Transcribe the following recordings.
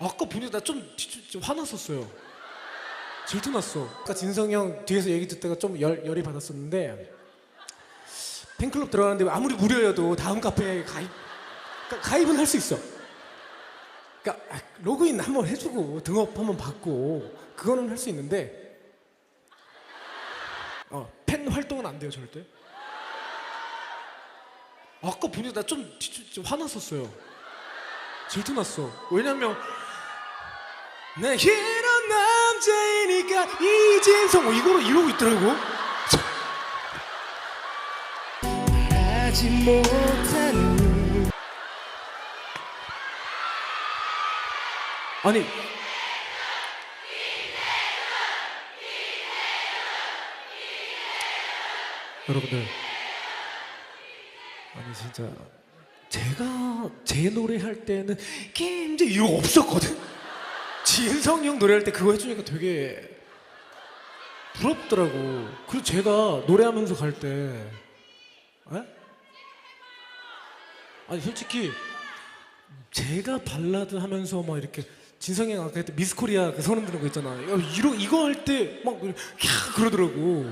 아까 보니까 나좀 좀 화났었어요. 질투났어. 아까 진성이 형 뒤에서 얘기 듣다가 좀 열, 열이 받았었는데 팬클럽 들어가는데 아무리 무료여도 다음 카페에 가입 가- 가입은 할 수 있어. 그러니까 아, 로그인 한번 해주고 등업 한번 받고 그거는 할 수 있는데 어, 팬 활동은 안 돼요 절대. 아까 보니까 나좀 좀 화났었어요. 질투났어. 왜냐면 내 이런 남자이니까 이진성 뭐 이거로 이러고 있더라고. 하지 못하는 아니. 여러분들. 아니 진짜 제가 제 노래 할 때는 김제 이러고 없었거든 진성이 형 노래할 때 그거 해주니까 되게 부럽더라고 그리고 제가 노래하면서 갈 때 에? 아니 솔직히 제가 발라드 하면서 막 이렇게 진성이 형 아까 미스코리아 그 소름 드는 거 있잖아. 야, 이러, 이거 할 때 막 그러더라고.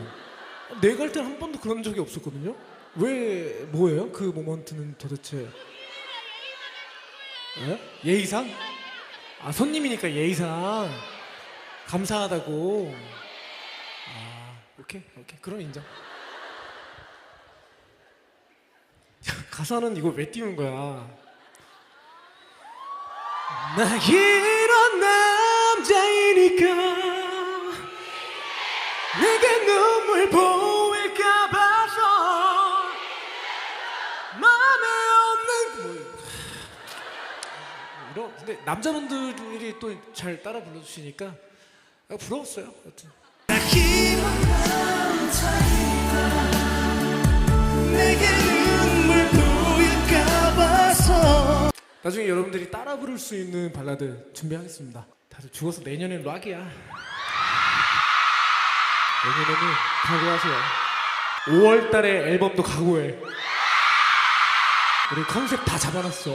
내가 할 때는 한 번도 그런 적이 없었거든요. 왜 뭐예요? 그 모먼트는 도대체 예? 예의상? 아 손님이니까 예의상 감사하다고. 아 오케이 오케이 그럼 인정. 가사는 이거 왜 띄운 거야? 나 이런 남 이런 근데 남자분들이 또 잘 따라 불러주시니까 아, 부러웠어요. 봐서 나중에 여러분들이 따라 부를 수 있는 발라드 준비하겠습니다. 다들 죽어서 내년엔 락이야. 내년에는 각오하세요. 5월 달에 앨범도 각오해. 우리 컨셉 다 잡아놨어.